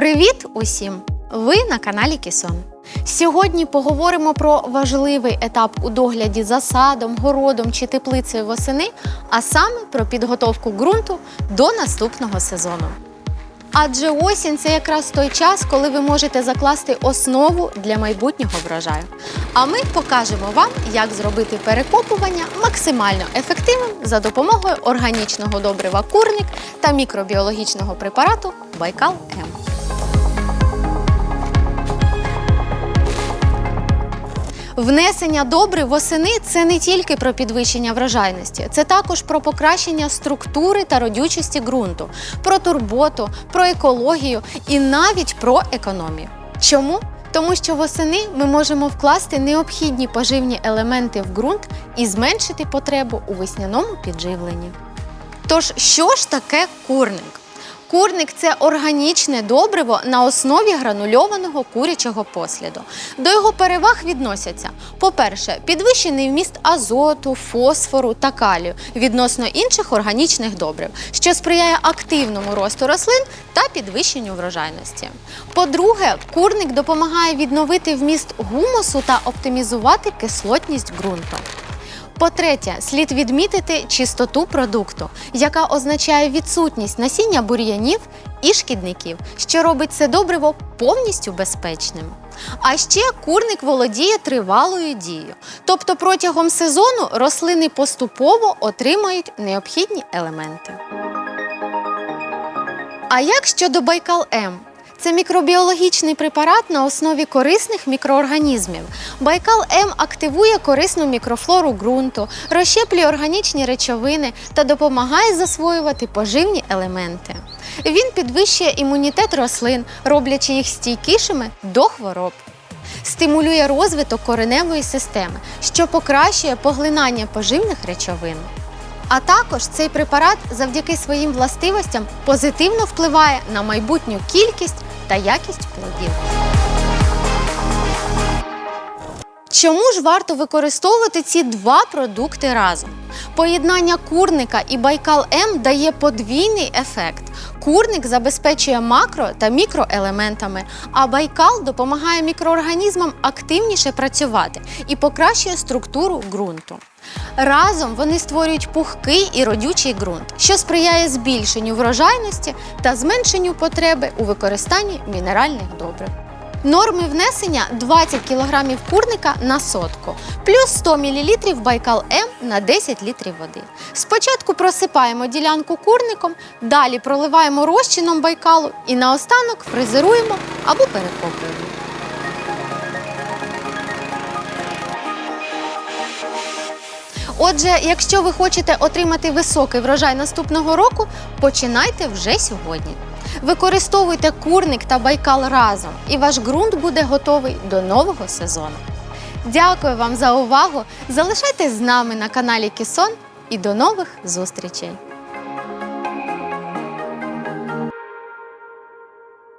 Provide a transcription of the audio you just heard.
Привіт усім! Ви на каналі Кісон. Сьогодні поговоримо про важливий етап у догляді за садом, городом чи теплицею восени, а саме про підготовку ґрунту до наступного сезону. Адже осінь це якраз той час, коли ви можете закласти основу для майбутнього врожаю. А ми покажемо вам, як зробити перекопування максимально ефективним за допомогою органічного добрива курник та мікробіологічного препарату Байкал М. Внесення добрив восени це не тільки про підвищення врожайності, це також про покращення структури та родючості ґрунту, про турботу, про екологію і навіть про економію. Чому? Тому що восени ми можемо вкласти необхідні поживні елементи в ґрунт і зменшити потребу у весняному підживленні. Тож, що ж таке курник? Курник це органічне добриво на основі гранульованого курячого посліду. До його переваг відносяться: по-перше, підвищений вміст азоту, фосфору та калію відносно інших органічних добрив, що сприяє активному росту рослин та підвищенню врожайності. По-друге, курник допомагає відновити вміст гумусу та оптимізувати кислотність ґрунту. По-третє, слід відмітити чистоту продукту, яка означає відсутність насіння бур'янів і шкідників, що робить це добриво повністю безпечним. А ще курник володіє тривалою дією, тобто протягом сезону рослини поступово отримають необхідні елементи. А як щодо Байкал М? Це мікробіологічний препарат на основі корисних мікроорганізмів. Байкал М активує корисну мікрофлору ґрунту, розщеплює органічні речовини та допомагає засвоювати поживні елементи. Він підвищує імунітет рослин, роблячи їх стійкішими до хвороб. Стимулює розвиток кореневої системи, що покращує поглинання поживних речовин. А також цей препарат завдяки своїм властивостям позитивно впливає на майбутню кількість та якість плодів. Чому ж варто використовувати ці два продукти разом? Поєднання курника і Байкал М дає подвійний ефект. Курник забезпечує макро та мікроелементами, а байкал допомагає мікроорганізмам активніше працювати і покращує структуру ґрунту. Разом вони створюють пухкий і родючий ґрунт, що сприяє збільшенню врожайності та зменшенню потреби у використанні мінеральних добрив. Норми внесення 20 кг курника на сотку, плюс 100 мл Байкал М на 10 літрів води. Спочатку просипаємо ділянку курником, далі проливаємо розчином байкалу і наостанок фрезеруємо або перекопуємо. Отже, якщо ви хочете отримати високий врожай наступного року, починайте вже сьогодні. Використовуйте курник та байкал разом, і ваш ґрунт буде готовий до нового сезону. Дякую вам за увагу! Залишайтесь з нами на каналі Кісон і до нових зустрічей!